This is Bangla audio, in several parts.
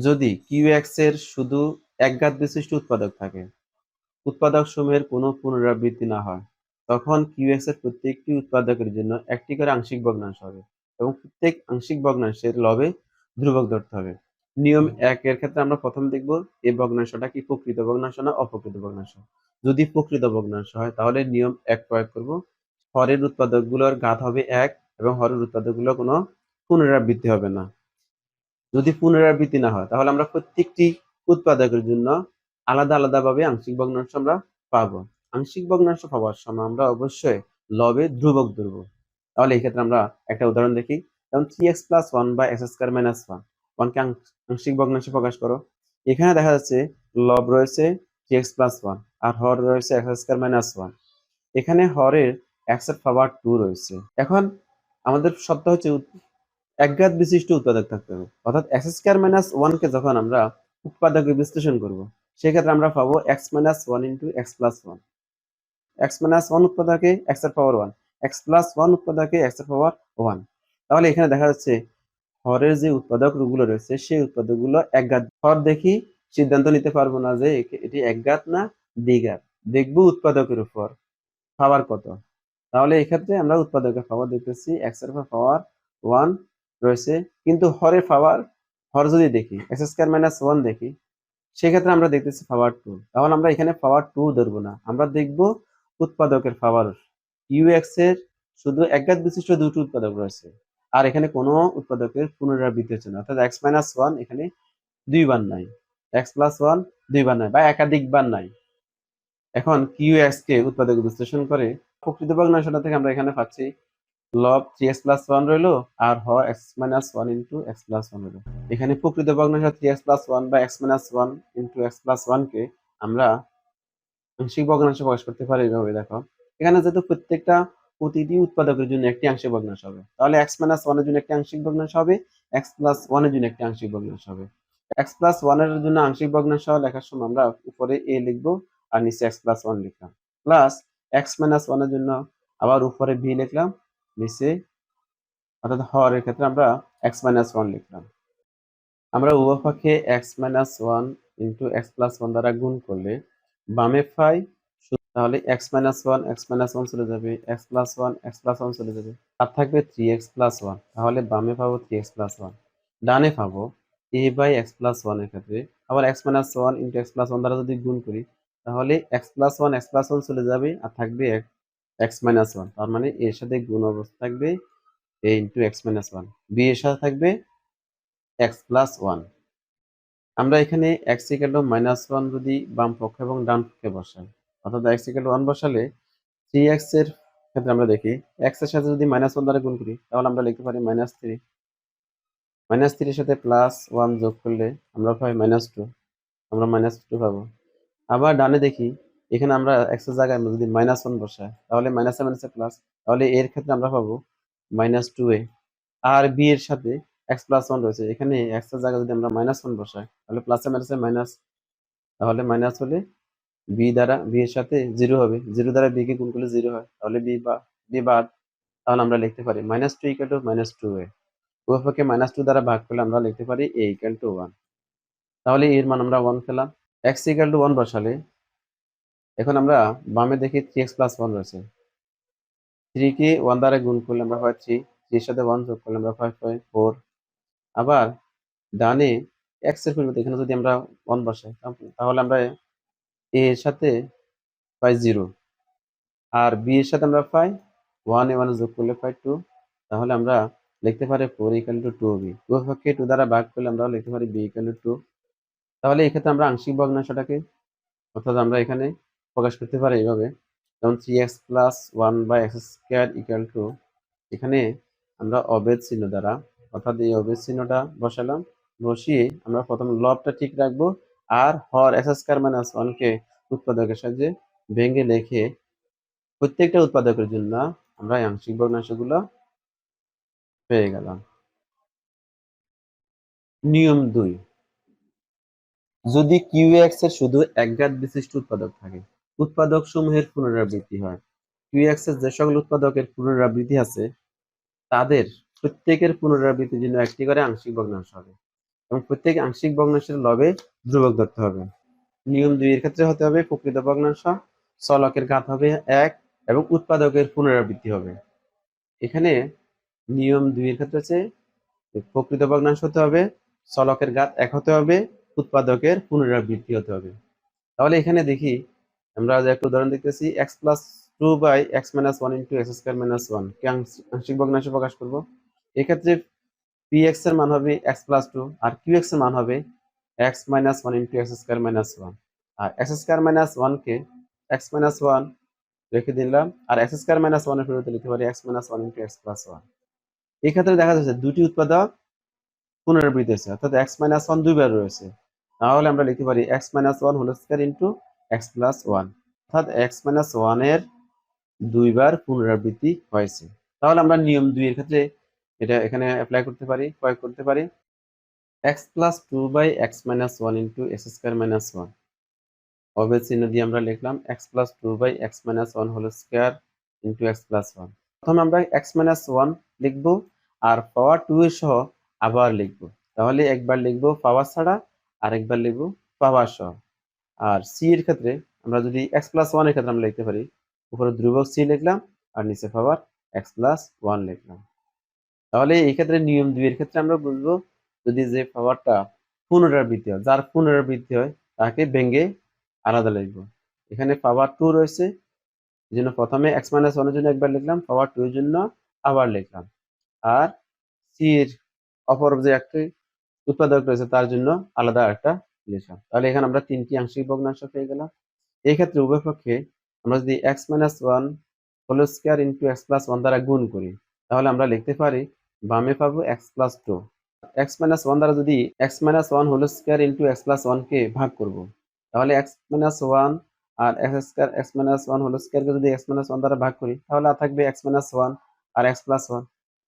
যদি কিউএক্স এর শুধু একঘাত বিশিষ্ট উৎপাদক থাকে, উৎপাদক সমূহের কোনো পুনরাবৃত্তি না হয়, তখন কিউএক্স এর প্রত্যেকটি উৎপাদকের জন্য একটি করে আংশিক ভগ্নাংশ হবে এবং প্রত্যেক আংশিক ভগ্নাংশের লবে ধ্রুবক ধরতে হবে। নিয়ম এক এর ক্ষেত্রে আমরা প্রথম দেখব এই ভগ্নাংশটা কি প্রকৃত ভগ্নাংশ না অপ্রকৃত ভগ্নাংশ। যদি প্রকৃত ভগ্নাংশ হয়, তাহলে নিয়ম এক প্রয়োগ করব। হরের উৎপাদকগুলোর ঘাত হবে এক এবং হরের উৎপাদকগুলো কোনো পুনরাবৃত্তি হবে না। যদি পুনরাবৃত্তি না হয়, তাহলে আমরা প্রত্যেকটি উৎপাদকের জন্য আলাদা আলাদাভাবে আংশিক ভগ্নাংশ আমরা পাবো। আংশিক ভগ্নাংশ পাওয়ার সময় আমরা অবশ্যই লবে ধ্রুবক ধরব। তাহলে এই ক্ষেত্রে আমরা একটা উদাহরণ দেখি। যেমন থ্রি এক্স প্লাস ওয়ান বা এক্স স্কোয়ার মাইনাস ওয়ান ওয়ানকে আংশিক ভগ্নাংশে প্রকাশ করো। এখানে দেখা যাচ্ছে লব রয়েছে থ্রি এক্স প্লাস ওয়ান আর হর রয়েছে এক্স স্কোয়ার মাইনাস ওয়ান এখানে হরের এক্সের পাওয়ার টু রয়েছে। এখন আমাদের শর্ত হচ্ছে একঘাত বিশিষ্ট উৎপাদক থাকতে হবে। অর্থাৎ এক্স স্কোয়ার মাইনাস ওয়ানকে যখন আমরা উৎপাদকে বিশ্লেষণ করব, সেক্ষেত্রে আমরা পাবো x minus one into x plus one x minus one উৎপাদকে এক্সের power one x plus one উৎপাদকে এক্সের পাওয়ার ওয়ান তাহলে এখানে দেখা যাচ্ছে, হরের যে উৎপাদকগুলো রয়েছে, সেই উৎপাদকগুলো একঘাত হর দেখি, সিদ্ধান্ত নিতে পারব না যে এটি একঘাত না দ্বিঘাত দেখব উৎপাদকের উপর পাওয়ার কত। তাহলে এক্ষেত্রে আমরা উৎপাদকের পাওয়ার দেখতেছি এক্সের পাওয়ার ওয়ান রয়েছে। কিন্তু হরের পাওয়ার, হর যদি দেখি এক্স স্কোয়ার মাইনাস ওয়ান দেখি, সেক্ষেত্রে আমরা দেখতেছি পাওয়ার টু তাহলে আমরা এখানে পাওয়ার টু ধরবো না। আমরা দেখব উৎপাদকের পাওয়ার ইউএক্স এর শুধু একঘাত বিশিষ্ট দুটো উৎপাদক রয়েছে। আর এখানে কোনো উৎপাদকের পুনরাবৃত্তি হচ্ছে না। অর্থাৎ এক্স মাইনাস ওয়ান এখানে দুইবার নাই। এক্স প্লাস ওয়ান দুইবার নাই বা একাধিকবার নাই। এখন কিউ এক্স কে উৎপাদক বিশ্লেষণ করে প্রকৃত থেকে আমরা এখানে পাচ্ছি লব থ্রি এক্স প্লাস ওয়ান রইল আর হ x minus one into x plus one রইল। এখানে প্রকৃত ভগ্নাংশ থ্রি এক্স প্লাস ওয়ান বা x minus one into x plus ওয়ানকে আমরা আংশিক ভগ্নাংশ প্রকাশ করতে পারি এইভাবে, দেখো। এখানে যেহেতু প্রত্যেকটা প্রতিটি উৎপাদকের জন্য একটি আংশিক ভগ্নাংশ হবে। তাহলে এক্স মাইনাস ওয়ানের জন্য একটি আংশিক ভগ্নাংশ হবে এক্স প্লাস ওয়ানের জন্য একটি আংশিক ভগ্নাংশ হবে। এক্স প্লাস ওয়ানের জন্য আংশিক ভগ্নাংশ লেখার সময় আমরা উপরে এ লিখব আর নিচে এক্স প্লাস ওয়ান লিখলাম। প্লাস এক্স মাইনাস ওয়ানের জন্য আবার উপরে বি লিখলাম। নিচে, অর্থাৎ হরের ক্ষেত্রে আমরা এক্স মাইনাস ওয়ান লিখলাম। আমরা উভয় পক্ষে x minus one into x plus one দ্বারা গুণ করলে বামে পাই তাহলে x minus one x minus one চলে যাবে x plus one x plus one চলে যাবে। আর থাকবে থ্রি এক্স প্লাস ওয়ান তাহলে বামে পাবো থ্রি এক্স প্লাস ওয়ান ডানে পাবো এ বাই এক্স প্লাস ওয়ানের ক্ষেত্রে। আবার x minus one into x plus one দ্বারা যদি গুণ করি, তাহলে x plus one x plus one চলে যাবে আর থাকবে এক্স মাইনাস ওয়ান। তার মানে এর সাথে গুণ অবস্থা থাকবে A into x minus one. B এর সাথে থাকবে এক্স প্লাস ওয়ান। আমরা এখানে ইকাল টু মাইনাস ওয়ান যদি বাম পক্ষ এবং ডান পক্ষে বসাই, অর্থাৎ এক্স ইকাল ওয়ান বসালে থ্রি এক্সের ক্ষেত্রে আমরা দেখি, এক্সের সাথে যদি মাইনাস ওয়ান দ্বারা গুণ করি, তাহলে আমরা লিখতে পারি মাইনাস থ্রি। মাইনাস থ্রির সাথে প্লাস ওয়ান যোগ করলে আমরা পাই মাইনাস টু। আমরা মাইনাস টু পাবো। আবার ডানে দেখি এখানে আমরা এক্সের জায়গায় যদি মাইনাস ওয়ান বসাই, তাহলে মাইনাস মাইনাসে প্লাস তাহলে এর ক্ষেত্রে আমরা পাবো মাইনাস টু এ আর বি এর সাথে এক্স প্লাস ওয়ান রয়েছে। এখানে এক্সের জায়গায় যদি আমরা মাইনাস ওয়ান বসাই, তাহলে প্লাসে মাইনাসে মাইনাস তাহলে মাইনাস হলে বি দ্বারা বি এর সাথে জিরো হবে। জিরো দ্বারা বি কে গুণ করলে জিরো হয়, তাহলে বি বা বি বাদ তাহলে আমরা লিখতে পারি minus two equal two minus two A উভয়কে মাইনাস টু দ্বারা ভাগ করলে আমরা লিখতে পারি এ ইকাল টু ওয়ান তাহলে এর মান আমরা ওয়ান পেলাম। এক্স ইকাল টু ওয়ান বসালে এখন আমরা বামে দেখি থ্রি এক্স প্লাস ওয়ান রয়েছে। থ্রি কে ওয়ান দ্বারা গুণ করলে আমরা পাই থ্রি থ্রির সাথে ওয়ান যোগ করলে আমরা পাই পাই ফোর আবার ডানে এক্সের পরিবর্তে এখানে যদি আমরা ওয়ান বসাই, তাহলে- আমরা এ এর সাথে পাই জিরো আর বি এর সাথে আমরা পাই ওয়ান এ ওয়ান যোগ করলে পাই টু তাহলে আমরা লিখতে পারি four equal two two B উভয়কে টু দ্বারা ভাগ করলে আমরা লিখতে পারি বি ইকাল টু টু তাহলে এক্ষেত্রে আমরা আংশিক ভগ্নাংশটাকে, অর্থাৎ আমরা এখানে প্রকাশ করতে পারে এইভাবে যেমন three x plus one by x square equal to এখানে আমরা অবেদ চিহ্ন দ্বারা, অর্থাৎ এই অবেদ চিহ্নটা বসালাম, বসিয়ে আমরা প্রথম লবটা ঠিক রাখব, আর হর এক্স স্কোয়ার মাইনাস ওয়ানকে উৎপাদকের সাহায্যে ভেঙে লিখে প্রত্যেকটা উৎপাদকের জন্য আমরা আংশিক ভগ্নাংশগুলো পেয়ে গেলাম। নিয়ম দুই, যদি কিউএক্স এর শুধু একঘাত বিশিষ্ট উৎপাদক থাকে উৎপাদক সমূহের পুনরাবৃত্তি হয়। এর যে সকল উৎপাদকের পুনরাবৃত্তি আছে, তাদের প্রত্যেকের পুনরাবৃত্তির জন্য একটি করে আংশিক ভগ্নাংশ হবে এবং প্রত্যেক আংশিক ভগ্নাংশের লবে ধ্রুবক ধরতে হবে। নিয়ম দুই এর ক্ষেত্রে হতে হবে, প্রকৃত ভগ্নাংশ, চলকের ঘাত হবে এক এবং উৎপাদকের পুনরাবৃত্তি হবে। এখানে নিয়ম দুই এর ক্ষেত্রে হচ্ছে, প্রকৃত ভগ্নাংশ হতে হবে, চলকের ঘাত এক হতে হবে, উৎপাদকের পুনরাবৃত্তি হতে হবে। তাহলে এখানে দেখি আমরা যে একটা উদাহরণ দেখতেছি x plus two by x minus one into x square minus one কে আংশিক ভগ্নাংশ প্রকাশ করব? এক্ষেত্রে পি এক্সের মান হবে এক্স প্লাস টু আর কিউ এক্সের মান হবে x minus one into x square minus one আর এক্স স্কোয়ার মাইনাস ওয়ানকে এক্স মাইনাস ওয়ান রেখে দিলাম আর এক্স স্কোয়ার মাইনাস ওয়ানের পরিবর্তে লিখতে পারি x minus one into x plus one এই ক্ষেত্রে দেখা যাচ্ছে দুটি উৎপাদক পুনরাবৃত্তি হয়েছে, অর্থাৎ এক্স মাইনাস ওয়ান দুইবার রয়েছে। তাহলে আমরা লিখতে পারি x minus one whole square into x plus one. অর্থাৎ এক্স মাইনাস ওয়ানের দুইবার পুনরাবৃত্তি হয়েছে। তাহলে আমরা নিয়ম দুই এর ক্ষেত্রে এটা এখানে অ্যাপ্লাই করতে পারি, প্রয়োগ করতে পারি। X plus two by x minus one into x square minus one. অবেদ চিহ্ন দিয়ে আমরা লিখলাম x plus two by x minus one whole square into x plus one. প্রথমে আমরা এক্স মাইনাস ওয়ান লিখব আর পাওয়ার টু এর সহ আবার লিখব। তাহলে একবার লিখব পাওয়ার ছাড়া আর একবার লিখব পাওয়ার সহ। আর সি এর ক্ষেত্রে আমরা যদি এক্স প্লাস ওয়ানের ক্ষেত্রে আমরা লিখতে পারি, উপরে ধ্রুবক সি লিখলাম আর নিচে পাওয়ার এক্স প্লাস ওয়ান লিখলাম। তাহলে এই ক্ষেত্রে নিয়ম দুই এর ক্ষেত্রে আমরা বুঝব, যদি যে পাওয়ারটা পুনরাবৃত্তি হয়, যার পুনরাবৃত্তি হয়, তাকে ভেঙে আলাদা লিখব। এখানে পাওয়ার টু রয়েছে, এই জন্য প্রথমে এক্স মাইনাস ওয়ানের জন্য একবার লিখলাম, পাওয়ার টু এর জন্য আবার লিখলাম। আর সি এর অপর যে একটি উৎপাদক রয়েছে, তার জন্য আলাদা একটা লিখলাম তাহলে এখানে আমরা তিনটি আংশিক ভগ্নাংশ পেয়ে গেলাম। এই ক্ষেত্রে উভয় পক্ষে আমরা যদি x minus one whole square into x plus one দ্বারা গুণ করি, তাহলে আমরা লিখতে পারি, বামে পাবো x plus two x minus one দ্বারা যদি x minus one whole square into x plus ওয়ানকে ভাগ করব, তাহলে এক্স মাইনাস ওয়ান আর x square x minus one whole স্কোয়ারকে যদি এক্স মাইনাস ওয়ান দ্বারা ভাগ করি, তাহলে থাকবে এক্স মাইনাস ওয়ান আর এক্স প্লাস ওয়ান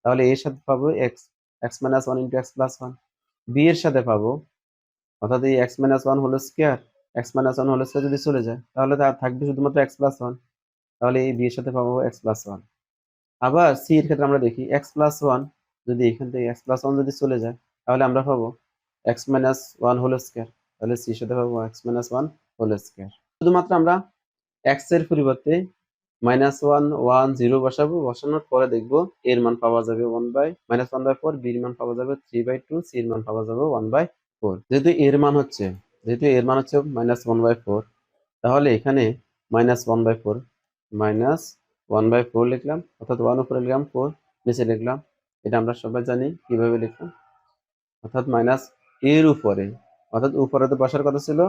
তাহলে এর সাথে পাবো x x minus one into x plus one B এর সাথে পাবো অর্থাৎ এই x minus one whole square x minus one whole square যদি চলে যায়, তাহলে তার থাকবে শুধুমাত্র এক্স প্লাস ওয়ান তাহলে এই বি এর সাথে পাবো এক্স প্লাস ওয়ান আবার সি এর ক্ষেত্রে আমরা দেখি এক্স প্লাস ওয়ান যদি এখান থেকে এক্স প্লাস ওয়ান যদি চলে যায়, তাহলে আমরা পাবো x minus one whole square তাহলে সি সাথে পাবো x minus one whole square শুধুমাত্র আমরা এক্সের পরিবর্তে মাইনাস ওয়ান ওয়ান জিরো বসাবো, বসানোর পরে দেখব এর মান পাওয়া যাবে one by minus one by four বির মান পাওয়া যাবে থ্রি বাই টু সি এর মান পাওয়া যাবে ওয়ান বাই ফোর যেহেতু এর মান হচ্ছে, যেহেতু এর মান হচ্ছে মাইনাস ওয়ান বাই ফোর তাহলে এখানে minus one by four minus one by four লিখলাম, অর্থাৎ ওয়ান উপরে লিখলাম ফোর নিচে লিখলাম। এটা আমরা সবাই জানি কীভাবে লিখলাম। অর্থাৎ মাইনাস এর উপরে, অর্থাৎ উপরে তো বসার কথা ছিল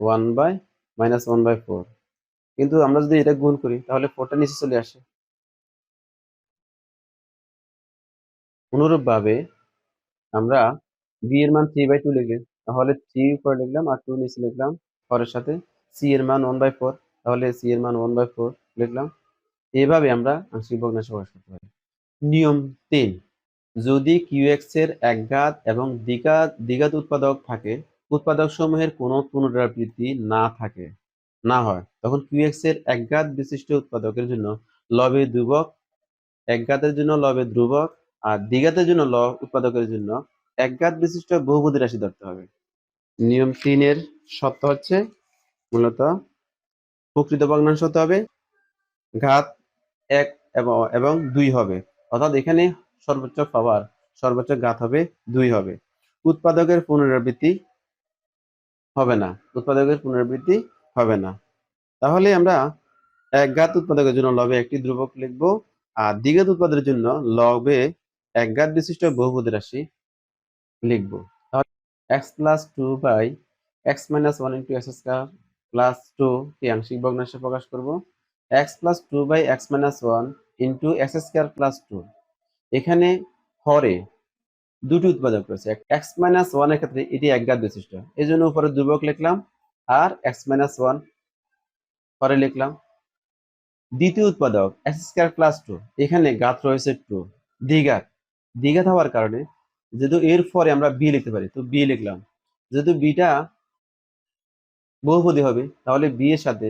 one by minus one by four কিন্তু আমরা যদি এটা গুণ করি, তাহলে ফোরটা নিচে চলে আসে। অনুরূপভাবে আমরা বি এর মান থ্রি বাই টু লিখলে তাহলে থ্রি উপরে লিখলাম আর টু নিচে লিখলাম ফোরের সাথে। সি এর মান ওয়ান বাই ফোর তাহলে সি এর মান ওয়ান বাই ফোর লিখলাম। এভাবে আমরা আংশিক ভগ্নাংশ প্রকাশ করতে পারি। নিয়ম তিন। যদি কিউএক্স এর একঘাত এবং দ্বিঘাত দ্বিঘাত উৎপাদক থাকে, উৎপাদক সমূহের কোনো পুনরাবৃত্তি না থাকে, না হয়, তখন কিউএক্স এর একঘাত বিশিষ্ট উৎপাদকের জন্য লবে ধ্রুবক, একঘাতের জন্য লবে ধ্রুবক আর দ্বিঘাতের জন্য ল উৎপাদকের জন্য একঘাত বিশিষ্ট বহুপদী রাশি ধরতে হবে। নিয়ম তিনের শর্ত হচ্ছে, মূলত প্রকৃত ভগ্নাংশ হতে হবে, ঘাত এক এবং দুই হবে। অর্থাৎ এখানে সর্বোচ্চ পাওয়ার, সর্বোচ্চ ঘাত হবে, দুই হবে। উৎপাদকের পুনরাবৃত্তি হবে না, উৎপাদকের পুনরাবৃত্তি হবে না। তাহলে আমরা এক ঘাত উৎপাদকের জন্য লবে একটি ধ্রুবক লিখব, আর দ্বিঘাত উৎপাদকের জন্য লবে এক ঘাত বিশিষ্ট বহুপদী রাশি লিখব। তাহলে x plus two by x minus one into x square plus two কে আংশিক ভগ্নাংশে প্রকাশ করব। X plus two by x minus one into x square plus two এখানে হরে দুটি উৎপাদক রয়েছে এক্স মাইনাস ওয়ানের ক্ষেত্রে এটি একঘাত বিশিষ্ট। এই জন্য উপরে দুর্বক লিখলাম আর এক্স মাইনাস ওয়ান পরে লিখলাম। দ্বিতীয় উৎপাদক এক্স স্কোয়ার প্লাস টু এখানে গাত রয়েছে টু দ্বিঘাত। দ্বিঘাত হওয়ার কারণে যেহেতু এর পরে আমরা বি লিখতে পারি, তো বি লিখলাম। যেহেতু বিটা বহুপদী হবে, তাহলে বি এর সাথে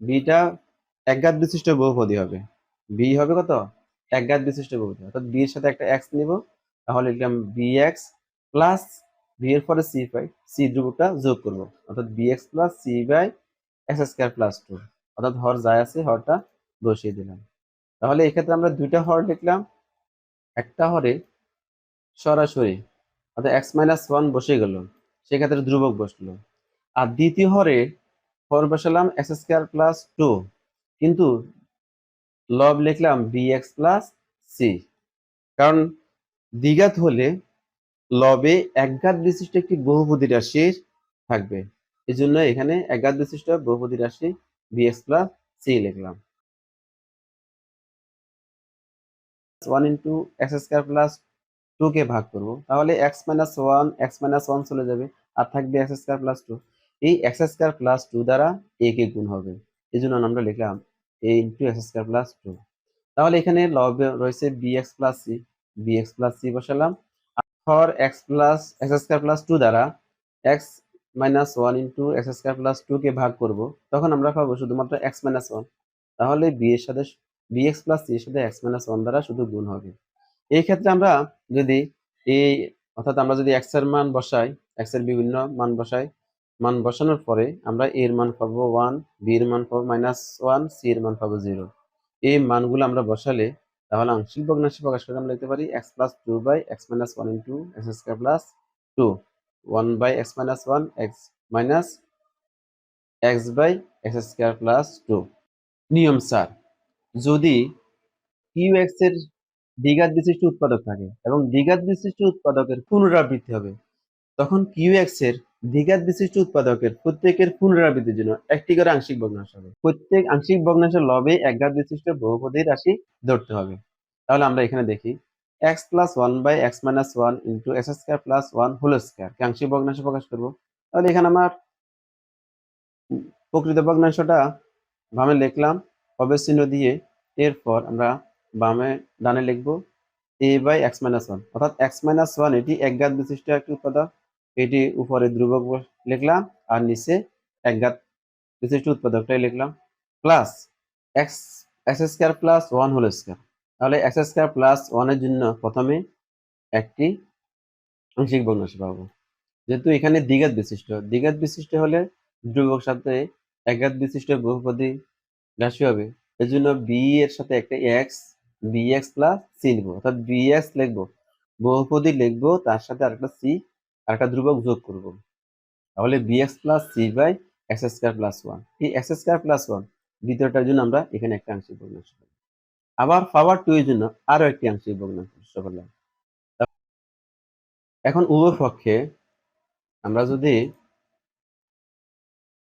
বিটা একঘাত বিশিষ্ট বহুপদী হবে। বি হবে কত? একঘাত বিশিষ্ট বহুপদী। অর্থাৎ বি এর সাথে একটা এক্স নিব, তাহলে লিখলাম বি এক্স প্লাস বি এর পরে সি পাই সি ধ্রুবকটা যোগ করব। অর্থাৎ B x plus C by x square plus two অর্থাৎ হর যায় আছে, হরটা বসিয়ে দিলাম। তাহলে এক্ষেত্রে আমরা দুইটা হর লিখলাম। একটা হরে সরাসরি অর্থাৎ এক্স মাইনাস ওয়ান বসে গেল। সেক্ষেত্রে ধ্রুবক বসল। আর দ্বিতীয় হরে হর বসালাম এক্স স্কোয়ার প্লাস টু কিন্তু লব লিখলাম বি এক্স প্লাস সি কারণ দ্বিঘাত হলে লবে একঘাত বিশিষ্ট একটি বহুপদী রাশি থাকবে। এই জন্য এখানে একঘাত বিশিষ্ট বহুপদী রাশি বি এক্স প্লাস সি লিখলাম। One into x square plus two কে ভাগ করব। তাহলে x minus one x minus one চলে যাবে, আর থাকবে এক্স স্কোয়ার প্লাস টু এই এক্স স্কোয়ার প্লাস টু দ্বারা এ কে গুণ হবে। এই জন্য আমরা লিখলাম A into x square plus two তাহলে এখানে লবে রয়েছে B x plus C B x plus C বসালাম for x plus x square plus two দ্বারা x minus one into x square plus two কে ভাগ করব, তখন আমরা পাবো শুধুমাত্র এক্স মাইনাস ওয়ান তাহলে বি এর সাথে বি এক্স প্লাস সি এর সাথে এক্স মাইনাস ওয়ান দ্বারা শুধু গুণ হবে। এই ক্ষেত্রে আমরা যদি এই, অর্থাৎ আমরা যদি এক্সের মান বসাই এক্সের বিভিন্ন মান বসাই, মান বসানোর পরে আমরা এর মান পাবো ওয়ান বি এর মান পাবো মাইনাস ওয়ান সি এর মান পাবো জিরো এই মানগুলো আমরা বসালে তাহলে আংশিক ভগ্নাংশে প্রকাশ করে আমরা লিখতে পারি x plus two by x minus one into x square plus two one by x minus one x minus x by x square plus two নিয়ম স্যার যদি কিউ এক্সের দ্বিঘাত বিশিষ্ট উৎপাদক থাকে এবং দ্বিঘাত বিশিষ্ট উৎপাদকের পুনরাবৃত্তি হবে। তখন কিউ এক্সের দ্বিঘাত বিশিষ্ট উৎপাদকের প্রত্যেকের পুনরাবৃত্তির জন্য একটি করে আংশিক ভগ্নাংশ হবে। প্রত্যেক আংশিক ভগ্নাংশের লবে একঘাত বিশিষ্ট বহুপদী রাশি ধরতে হবে। তাহলে আমরা এখানে দেখি x plus one by x minus one into x square plus one whole square আংশিক ভগ্নাংশে প্রকাশ করব? তাহলে এখানে আমার প্রকৃত ভগ্নাংশটা বামে লিখলাম অবের চিহ্ন দিয়ে, এরপর আমরা বামে ডানে লিখব A by x minus one অর্থাৎ এক্স মাইনাস ওয়ান এটি একঘাত বিশিষ্ট একটি উৎপাদক। এটি উপরে ধ্রুবক লিখলাম আর নিচে একঘাত বিশিষ্ট উৎপাদকটাই লিখলাম। Plus x x square plus one whole square তাহলে এক্স স্কোয়ার প্লাস ওয়ানের জন্য প্রথমে একটি আংশিক ভগ্নাংশ পাবো। যেহেতু এখানে দ্বিঘাত বিশিষ্ট। দ্বিঘাত বিশিষ্ট হলে ধ্রুবক সাথে একঘাত বিশিষ্ট বহুপদী রাশি হবে। এর জন্য বি এর সাথে একটা x B x plus C লিখব, অর্থাৎ বি এক্স লিখব। বহুপদী লিখব, তার সাথে আরেকটা সি আরেকটা ধ্রুবক যোগ করব। তাহলে B x plus C by x square plus one এই এক্স স্কোয়ার প্লাস ওয়ান দ্বিতীয়টার জন্য আমরা এখানে একটা আংশিক ভগ্নাংশ পাবো আবার পাওয়ার টু এর জন্য আরও একটি আংশিক ভগ্নাংশ করলাম এখন উভয় পক্ষে আমরা যদি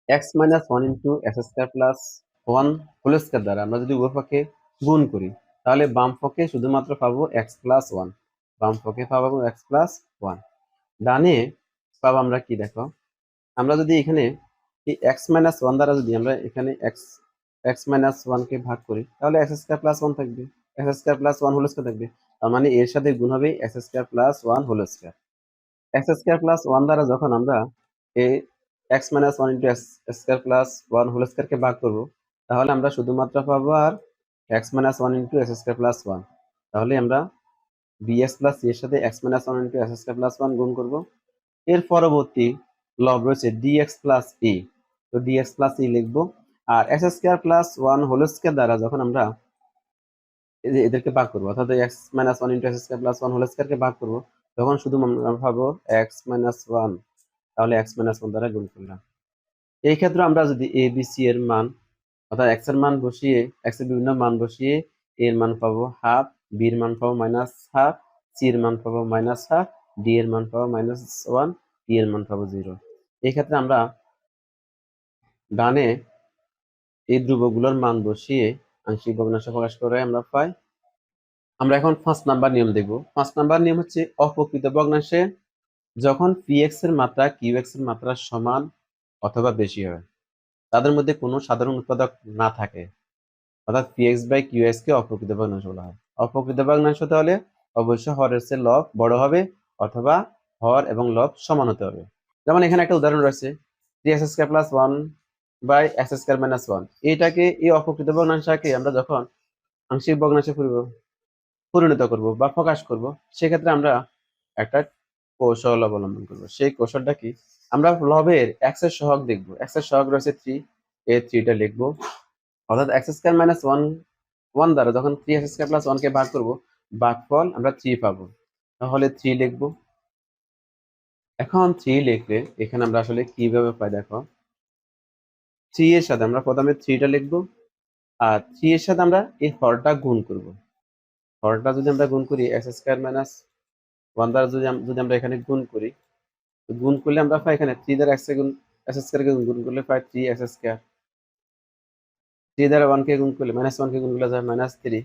x minus one into x square plus one whole square দ্বারা আমরা যদি উভয় পক্ষে গুণ করি তাহলে বাম পক্ষে শুধুমাত্র পাবো এক্স প্লাস ওয়ান বাম পক্ষে পাবো এক্স প্লাস ওয়ান ডানে পাবো আমরা কি দেখো? আমরা যদি এখানে এই এক্স মাইনাস ওয়ান দ্বারা যদি আমরা এখানে এক্স এক্স মাইনাস ওয়ানকে ভাগ করি, তাহলে এক্স স্কোয়ার প্লাস ওয়ান থাকবে। X square plus one whole square থাকবে। তার মানে এর সাথে গুণ হবে x square plus one whole square x square plus one দ্বারা যখন আমরা এই x minus one into x square plus one whole স্কোয়ারকে ভাগ করব, তাহলে আমরা শুধুমাত্র পাবো আর x minus one into x square plus one তাহলে আমরা বিএস প্লাস এর সাথে x minus one into x square plus one গুণ করব। এর পরবর্তী লব রয়েছে ডিএক্স প্লাস ই তো ডিএক্স প্লাস ই লিখব। আর x square plus one whole square দ্বারা যখন আমরা এদেরকে ভাগ করব, অর্থাৎ x minus one into x square plus one whole স্কোয়ারকে ভাগ করব, তখন শুধু আমরা পাবো এক্স মাইনাস ওয়ান তাহলে এক্স মাইনাস ওয়ান দ্বারা গুণ করলাম। এই ক্ষেত্রে আমরা যদি এ বি সি এর মান অর্থাৎ এক্সের মান বসিয়ে এক্সের বিভিন্ন মান বসিয়ে এর মান পাবো হাফ বি এর মান পাবো মাইনাস হাফ সি এর মান পাবো মাইনাস হাফ ডি এর মান পাবো মাইনাস ওয়ান ই এর মান পাবো জিরো এই ক্ষেত্রে আমরা ডানে এই ধ্রুবগুলোর মান বসিয়ে আংশিক ভগ্নাংশ প্রকাশ করে আমরা পাই। আমরা এখন পাঁচ নাম্বার নিয়ম দেখব। পাঁচ নাম্বার নিয়ম হচ্ছে অপ্রকৃত ভগ্নাংশে যখন পি এক্সের মাত্রা কিউ এক্সের মাত্রা সমান অথবা বেশি হয়। তাদের মধ্যে কোনো সাধারণ উৎপাদক না থাকে। অর্থাৎ P x by Q x কে অপ্রকৃত ভগ্নাংশ বলা হয়। অপ্রকৃত ভগ্নাংশ হতে হলে অবশ্যই হরের চেয়ে লব বড় হবে অথবা হর এবং লব সমান হতে হবে। যেমন এখানে একটা উদাহরণ রয়েছে। Three s square plus one by s square minus one এইটাকে এই অপ্রকৃত ভগ্নাংশকে আমরা যখন আংশিক ভগ্নাংশে পরিণত করব বা প্রকাশ করব, সেক্ষেত্রে আমরা একটা কৌশল অবলম্বন করব। সেই কৌশলটা কি? আমরা লবের এক্সের সহগ দেখব। এক্সের সহগ রয়েছে থ্রি এই থ্রিটা লিখব। অর্থাৎ x square minus one one দ্বারা যখন থ্রি এক্স স্কোয়ার প্লাস ওয়ানকে ভাগ করব ভাগফল আমরা থ্রি পাবো। তাহলে থ্রি লিখব। এখন থ্রি লিখলে এখানে আমরা আসলে কীভাবে পাই দেখো? থ্রি এর সাথে আমরা প্রথমে থ্রিটা লিখব আর থ্রি এর সাথে আমরা এই হরটা গুণ করব। হরটা যদি আমরা গুণ করি এক্স স্কোয়ার মাইনাস ওয়ান দ্বারা যদি যদি আমরা এখানে গুণ করি গুণ করলে আমরা পাই এখানে থ্রি দ্বারা এক্স গুণ এক্স স্কোয়ারকে গুণ করলে পাই থ্রি এক্স স্কোয়ার থ্রি দ্বারা ওয়ানকে গুণ করলে মাইনাস ওয়ানকে গুণ করলে যায় মাইনাস থ্রি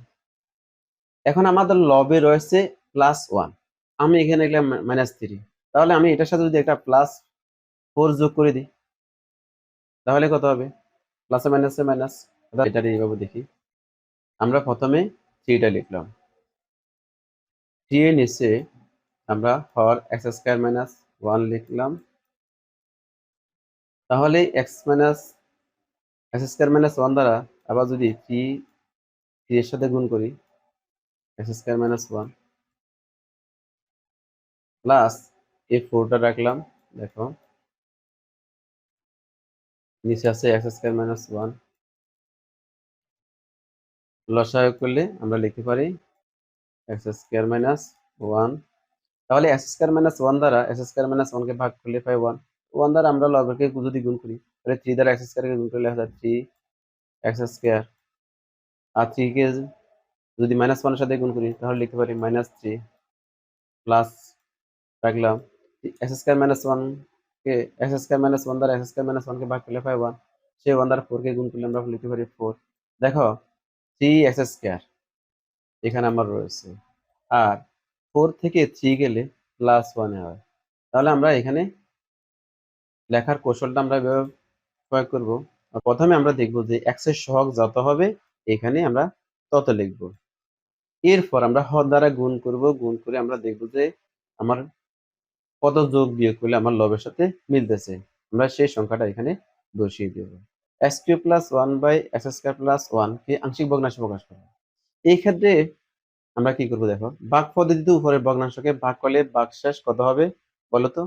এখন আমাদের লবে রয়েছে প্লাস ওয়ান আমি এখানে লিখলাম মাইনাস থ্রি তাহলে আমি এটার সাথে যদি একটা প্লাস ফোর যোগ করে দিই, তাহলে কত হবে? প্লাসে মাইনাসে মাইনাস এটা এইভাবে দেখি। আমরা প্রথমে থ্রিটা লিখলাম। থ্রি নিচে আমরা হর এক্স স্কোয়ার মাইনাস ওয়ান লিখলাম। তাহলে x minus x square minus one দ্বারা আবার যদি থ্রি থ্রি এর সাথে গুণ করি x square minus one plus এই ফোরটা রাখলাম, দেখো। নিচে আছে এক্স স্কোয়ার মাইনাস ওয়ান লসায় করলে আমরা লিখতে পারি এক্স স্কোয়ার মাইনাস ওয়ান তাহলে এক্স স্কোয়ার মাইনাস ওয়ান দ্বারা এস স্কোয়ার মাইনাস ওয়ানকে ভাগ করলে পাই ওয়ান ওয়ান দ্বারা আমরা লগকে যদি গুণ করি, তাহলে থ্রি দ্বারা এক্স স্কোয়ারকে গুণ করলে হয় থ্রি এক্স স্কোয়ার আর থ্রি কে যদি মাইনাস ওয়ানের সাথে গুণ করি, তাহলে লিখতে পারি মাইনাস থ্রি প্লাস রাখলাম। এক্স স্কোয়ার মাইনাস ওয়ান কে এক্স স্কোয়ার মাইনাস ওয়ান দ্বারা এক্স স্কোয়ার মাইনাস ওয়ানকে ভাগ করলে পাই ওয়ান সেই ওয়ান দ্বারা ফোরকে গুণ করলে আমরা লিখতে পারি ফোর দেখো থ্রি এক্স স্কোয়ার এখানে আমার রয়েছে। আর ফোর থেকে থ্রি গেলে প্লাস ওয়ানে হয়। তাহলে আমরা এখানে লেখার কৌশলটা আমরা প্রয়োগ করব। প্রথমে আমরা দেখব যে এক্সের সহগ যত হবে, এখানে আমরা তত লিখব। এরপর আমরা হ দ্বারা গুণ করব। গুণ করে আমরা দেখব যে আমার কত যোগ বিয়োগ করলে আমার লবের সাথে মিলতেছে। আমরা সেই সংখ্যাটা এখানে বসিয়ে দেব। X cube plus one by x square plus one কে আংশিক ভগ্নাংশে প্রকাশ করব। এই ক্ষেত্রে আমরা কি করব দেখো? ভাগ পদ্ধতিতে উপরের ভগ্নাংশকে ভাগ করলে ভাগশেষ কত হবে বলো তো?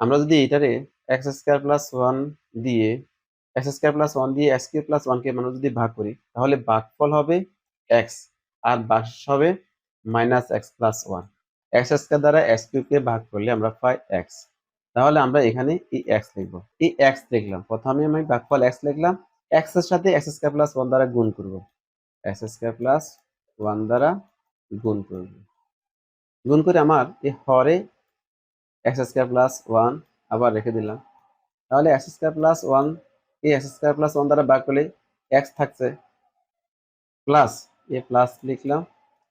আমরা যদি এটারে এক্স স্কোয়ার প্লাস ওয়ান দিয়ে এক্স স্কোয়ার প্লাস ওয়ান দিয়ে এক্স কিউ প্লাস ওয়ানকে আমরা যদি ভাগ করি, তাহলে ভাগফল হবে এক্স আর বাস হবে minus x plus one x square দ্বারা এক্স কিউকে ভাগ করলে আমরা পাই এক্স তাহলে আমরা এখানে এই এক্স লিখব। এই এক্স লিখলাম প্রথমে আমি ভাগফল এক্স লিখলাম। এক্সের সাথে এক্স স্কোয়ার প্লাস ওয়ান দ্বারা গুণ করব। এক্স স্কোয়ার প্লাস ওয়ান দ্বারা গুণ করব। গুণ করে আমার এই হরে এক্স স্কোয়ার প্লাস ওয়ান আবার রেখে দিলাম। তাহলে এক্স স্কোয়ার প্লাস ওয়ান এই এক্স স্কোয়ার প্লাস ওয়ান দ্বারা ভাগ করলে এক্স থাকছে প্লাস এ প্লাস লিখলাম।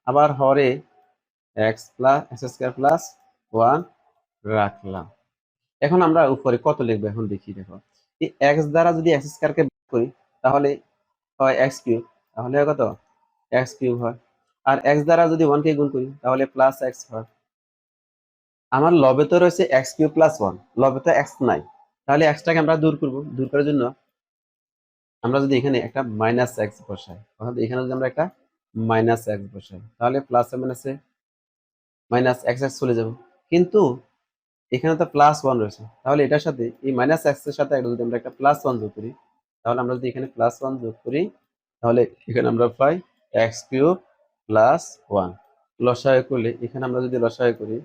আবার হরে x plus x square plus one রাখলাম। এখন আমরা উপরে কত লিখব এখন দেখি দেখো। এই এক্স দ্বারা যদি এক্স স্কোয়ারকে করি, তাহলে হয় এক্স কিউব তাহলে কত? এক্স কিউব হয়। আর এক্স দ্বারা যদি ওয়ানকে গুণ করি, তাহলে প্লাস এক্স হয়। আমার লবে তো রয়েছে এক্স কিউব প্লাস ওয়ান লবে তো এক্স নাই। তাহলে এক্সটাকে আমরা দূর করব। দূর করার জন্য আমরা যদি এখানে একটা মাইনাস এক্স বসাই, অর্থাৎ এখানে যদি আমরা একটা মাইনাস এক্স বসাই, তাহলে প্লাস মাইনাসে মাইনাস এক্স এক্স চলে যাব। কিন্তু এখানে তো প্লাস ওয়ান রয়েছে। তাহলে এটার সাথে, এই মাইনাস এক্সের সাথে একটা যদি আমরা একটা প্লাস ওয়ান যোগ করি, তাহলে আমরা যদি এখানে প্লাস ওয়ান যোগ করি, তাহলে এখানে আমরা পাই এক্স কিউব প্লাস ওয়ান। লসায় করলে এখানে আমরা যদি লসায় করি